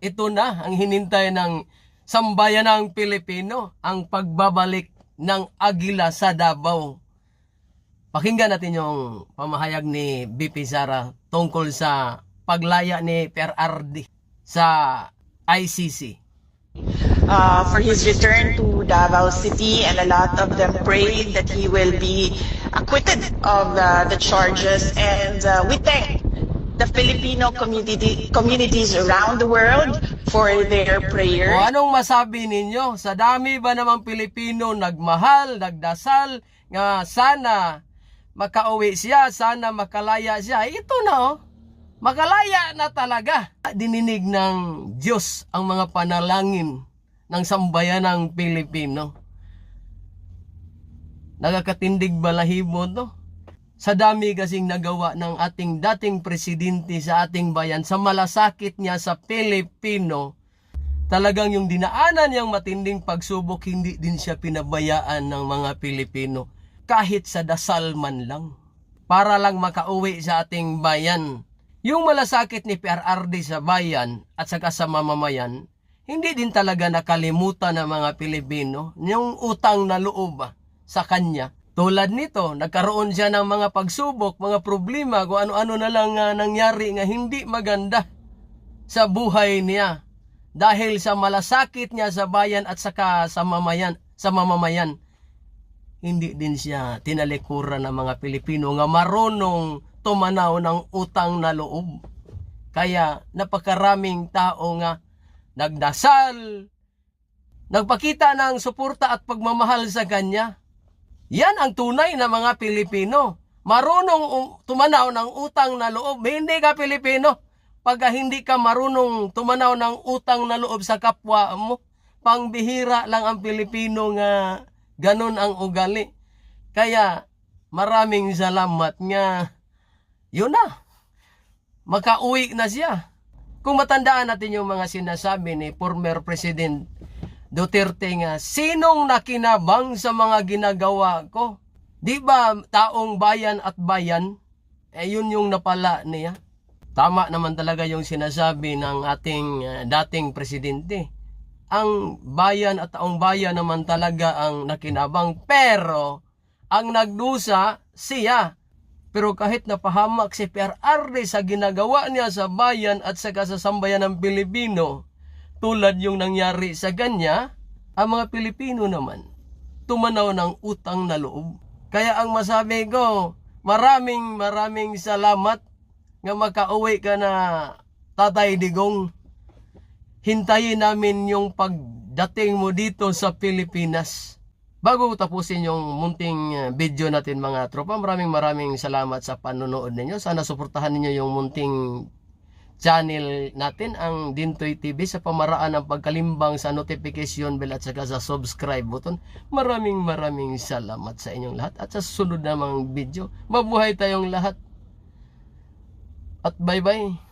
ito na ang hinintay ng sambayanang Pilipino, ang pagbabalik ng Agila sa Davao. Pakinggan natin yung pamahayag ni BP Sara tungkol sa paglaya ni PRRD sa ICC. uh, for his return to Davao City, and a lot of them prayed that he will be acquitted of uh, the charges. And uh, we thank the Filipino community communities around the world for their O prayers. anong masabi ninyo? Sa dami ba namang Pilipino nagmahal, nagdasal, nga sana makauwi siya, sana makalaya siya. Ito na oh. Makalaya na talaga. Dininig ng Diyos ang mga panalangin ng sambayan ng Pilipino. Nakakatindig balahibo to. Sa dami kasing nagawa ng ating dating presidente sa ating bayan, sa malasakit niya sa Pilipino, talagang yung dinaanan niyang matinding pagsubok, hindi din siya pinabayaan ng mga Pilipino. Kahit sa dasal man lang. Para lang makauwi sa ating bayan. Yung malasakit ni PRRD sa bayan at saka sa mamamayan, hindi din talaga nakalimutan ng mga Pilipino yung utang na loob sa kanya. Tulad nito, nagkaroon siya ng mga pagsubok, mga problema, kung ano-ano na lang nga nangyari nga hindi maganda sa buhay niya. Dahil sa malasakit niya sa bayan at saka sa mamayan sa mamamayan. Hindi din siya tinalikuran ng mga Pilipino nga marunong tumanaw ng utang na loob. Kaya napakaraming tao nga nagdasal nagpakita ng suporta at pagmamahal sa kanya yan ang tunay na mga Pilipino marunong um- tumanaw ng utang na loob hindi ka Pilipino pag hindi ka marunong tumanaw ng utang na loob sa kapwa mo, pangbihira lang ang Pilipino nga ganun ang ugali. Kaya maraming salamat nga yun na. Makauwi na siya. Kung matandaan natin yung mga sinasabi ni former President Duterte nga, sinong nakinabang sa mga ginagawa ko? Di ba taong bayan at bayan, eh yun yung napala niya. Tama naman talaga yung sinasabi ng ating uh, dating presidente. Ang bayan at taong bayan naman talaga ang nakinabang pero ang nagdusa siya. Pero kahit napahamak si PRRD sa ginagawa niya sa bayan at sa kasasambayan ng Pilipino, tulad yung nangyari sa kanya, ang mga Pilipino naman tumanaw ng utang na loob. Kaya ang masabi ko, maraming maraming salamat nga makauwi ka na Tatay Digong. Hintayin namin yung pagdating mo dito sa Pilipinas. Bago tapusin yung munting uh, video natin mga tropa, maraming maraming salamat sa panonood ninyo. Sana suportahan ninyo yung munting channel natin, ang Dintoy TV, sa pamaraan ng pagkalimbang sa notification bell at saka sa subscribe button. Maraming maraming salamat sa inyong lahat at sa susunod na mga video. Mabuhay tayong lahat. At bye-bye.